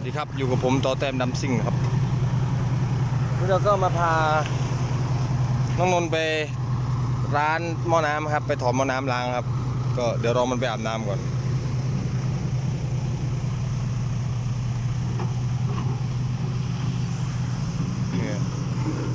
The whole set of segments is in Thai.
วัสดีครับอยู่กับผมต่อแต้มดำซิ่งครับวันนี้เราก็มาพาน้องนนไปร้านหม้อน้ำครับ ไปถอดหม้อน้ำล้างครับ ก็เดี๋ยวรอมันไปอาบน้ำก่อน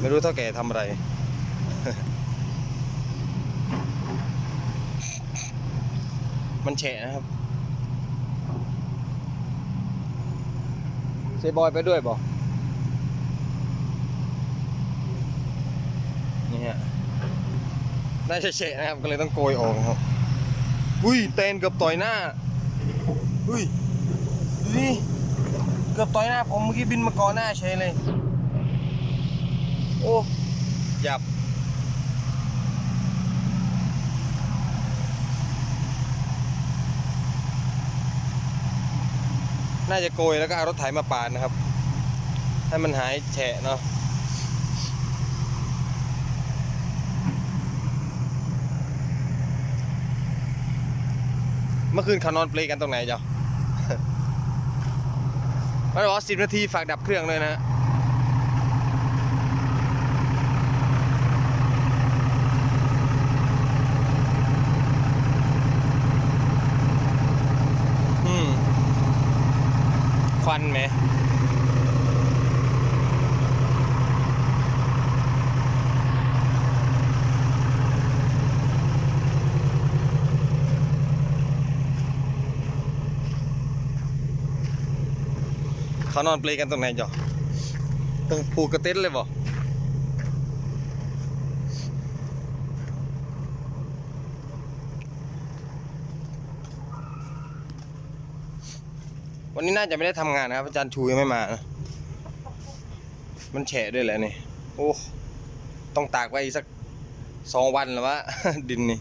ไม่รู้เท่าแก่ทำอะไรมันแฉะนะครับ เซบอยไปด้วยบอกนี่ฮะน่าจะเฉะนะครับ ก็เลยต้องโกยออกครับ อุ้ยเตนเกือบต่อยหน้า อุ้ยดูนี่เกือบต่อยหน้าผมเมื่อกี้บินมาก่อนหน้าเฉยเลย โอ้หยับ น่าจะโกยแล้วก็เอารถไถมาปาดนะครับ ให้มันหายแฉะเนาะเมื่อคืนเขานอนเปลกันตรงไหนจ๊ะมันบอกสิบนาทีฝากดับเครื่องเลยนะ อืม ค วันไหมเขานอนเปลกันตรงไหนจ๊ะตรงผูกกระเต็นเลยบ่ วันนี้น่าจะไม่ได้ทำงานนะครับอาจารย์ชูยังไม่มานะมันแฉะด้วยแหละนี่ โอ้ ต้องตากไว้อีกสักสองวันแล้ววะดินนี่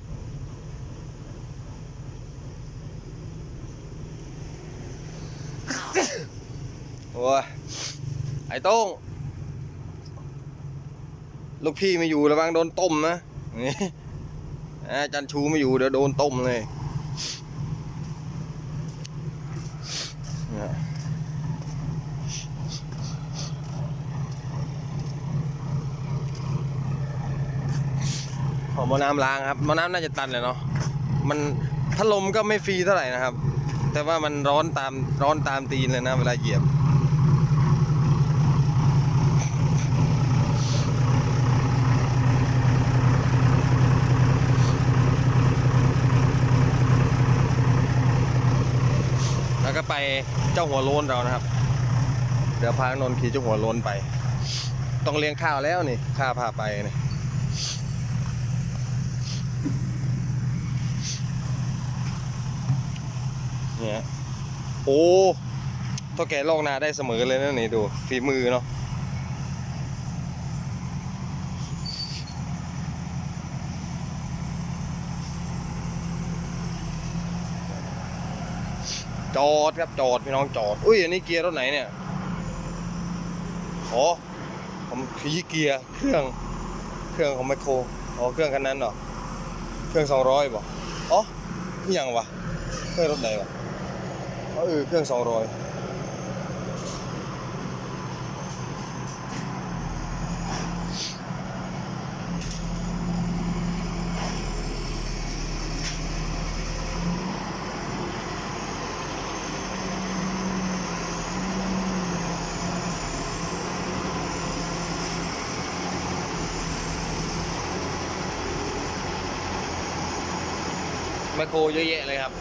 โอ้ยไอ้โต้งลูกพี่ไม่อยู่ระวังโดนต้มนะนี่อาจารย์ชูไม่อยู่เดี๋ยวโดนต้มเลยเนี่ย ขอหมอน้ำล้างครับหมอน้ำน่าจะตันเลยเนาะมันถ้าลมก็ไม่ฟรีเท่าไหร่นะครับ แต่ว่ามันร้อนตามร้อนตามตีนเลยนะเวลาเหยียบ แล้วก็ ไปเจ้าหัวโลนเรานะครับ เดี๋ยวพานนท์ขี่เจ้าหัวโลนไป ต้องเลี้ยงข้าวแล้วนี่ข้าพาไปนี่เนี่ยโอ้ท่าแก่ลอกนาได้เสมอเลยนะนี่ดูฝีมือเนาะ จอดครับจอดพี่น้องจอด อุ้ยอันนี้เกียร์รถไหนเนี่ยอ๋อผมขี่เกียร์เครื่องเครื่องของไมโครอ๋อเครื่องคันนั้นเหรอเครื่องสองร้อยบ่อ๋อยังวะเครื่องรถไหนวะอ๋อเออเครื่องสองร้อย ไมโครเยอะแยะเลยครับ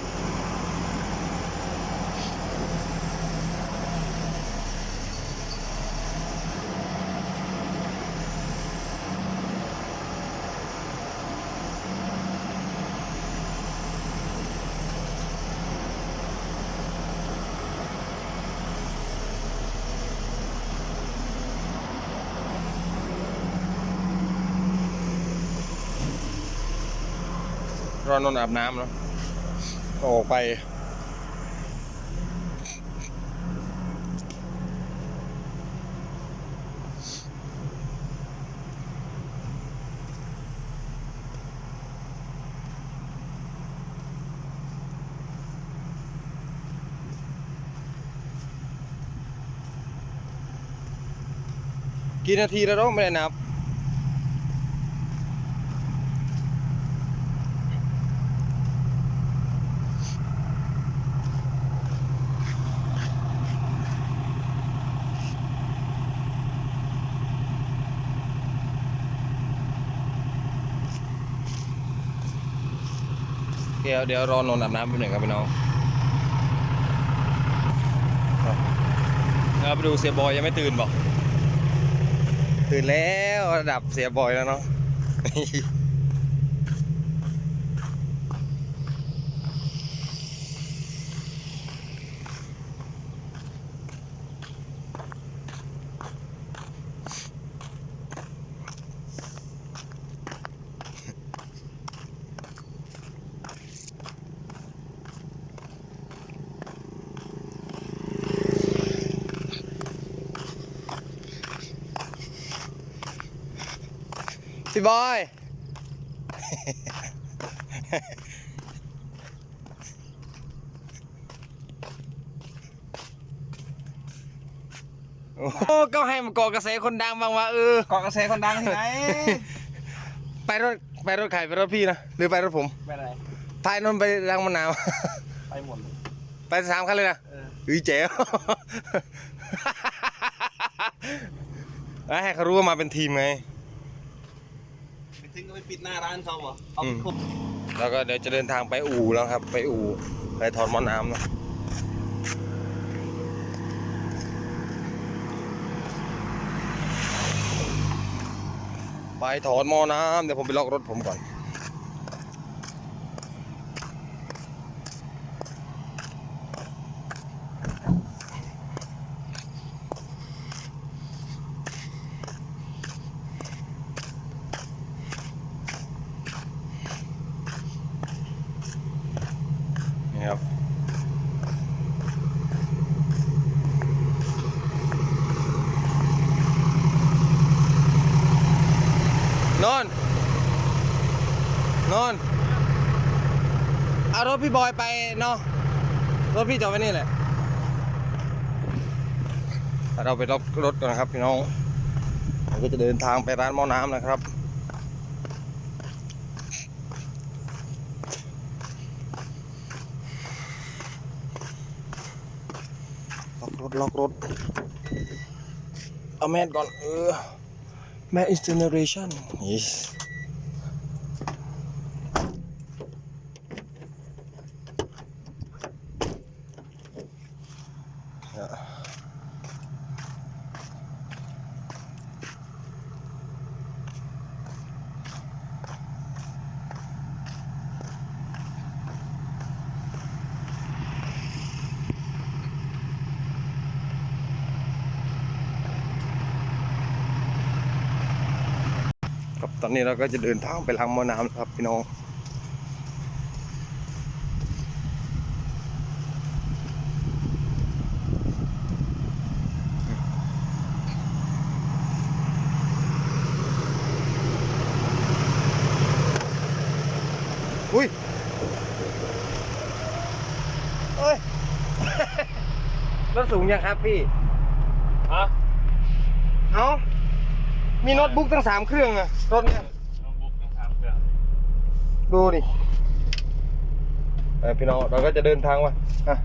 รอนนอาบน้ำเนาะออกไป กี่นาทีแล้วไม่ได้นับ เดี๋ยวเดี๋ยวรอนอนอาบน้ำแป๊บหนึ่งครับพี่น้องครับเราไปดูเสียบอยยังไม่ตื่นบอก ตื่นแล้วระดับเสียบอยแล้วเนาะ พี่บอย โอ้โหก็ให้มันเกาะกระแสคนดังบ้างว่าเออ เกาะกระแสคนดังที่ไหน ไปรถไปรถใครไปรถพี่นะ หรือไปรถผมไปไหนพายนนท์ไปรังมะนาว ไปหมดเลยไปสามคันเลยนะ เอออุ้ยเจ๋วให้เขารู้ว่ามาเป็นทีมไงไป ถึงก็ไปปิดหน้าร้านเขาเหรอเอาอืมครบแล้วก็เดี๋ยวจะเดินทางไปอู่แล้วครับ ไปอู่ไปถอนหมอน้ำนะไปถอนหมอน้ำเดี๋ยวผมไปล็อกรถผมก่อนนี่ นอนนอนเอารถพี่บอยไปเนาะรถพี่จอดไว้นี่แหละ เราไปรถรถก่อนนะครับพี่น้องเราก็จะเดินทางไปร้านหม้อน้ำนะครับล็อกรถล็อกรถเอาแมสก่อนเออ แมส is generation yes ค ตอนนี้เราก็จะเดินทางไปล้างหม้อน้ำนะครับพี่น้องอุ้ยเอ้ย รถสูงยังครับพี่ ฮะ เอ้า มีโน้ตบุ๊กตั้งสามเครื่องอะรถเนี่ยน้องบุ๊กต้องถามเพื่อนดูดิเออพี่น้องเราก็จะเดินทางว่ะอะ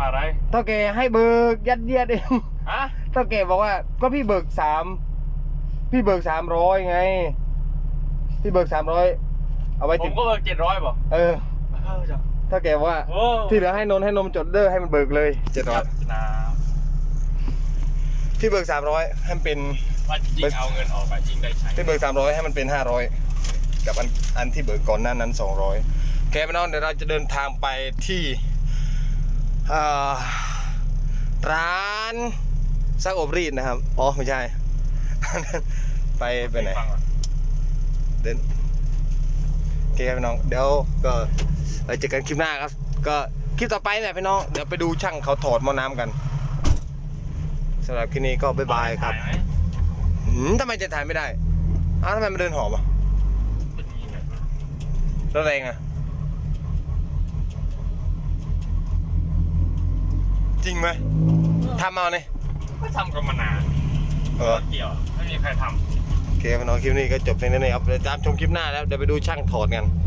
อะไรเท่าแกให้เบิกยัดเยียดเองฮะเท่าแกบอกว่าก็พี่เบิกสามพี่เบิกสามร้อยไง พี่เบิกสามร้อยเอาไว้ผติดมก็เบิกเจ็ดร้อยป่ะเออ เออจ้ะเท่าแกบอกว่า โอ้ที่เหลือให้นนท์ให้นมจดเด้อให้มันเบิกเลยเจ็ดร้อยนะพี่เบิกสามร้อยให้มันเป็น ว่าจริงๆเอาเงินออกไปจริงได้ใช้พี่เบิกสามร้อยให้มันเป็นห้าร้อยกับอันอันที่เบิกก่อนหน้านั้นสองร้อยแกพี่น้องเดี๋ยวเราจะเดินทางไปที่อ่าร้านซักอบรีดนะครับ อ๋อไม่ใช่ ไปไปไหนฟังก่อนเดินโอเคครับพี่น้อง เดี๋ยวก็เราเจอกันคลิปหน้าครับ ก็คลิปต่อไปเนี่ยพี่น้อง เดี๋ยวไปดูช่างเขาถอดหม้อน้ำกันสำหรับคลิปนี้ก็บ๊ายบายครับถ่ไหมหืมทำไมจะถ่ายไม่ได้ อ้าวทำไมมันเดินหอบอะเป็นอย่างนี้ไงรถแรงอะ จริงไหมทำเอาเนี่ยก็ทำกันมานานเเออรถเกี่ยว ไม่มีใครทโอเคพี่น้องคลิปนี้ก็จบในนี้ครับเดี๋ยวตามชมคลิปหน้าแล้วเดี๋ยวไปดูช่างถอดกันำ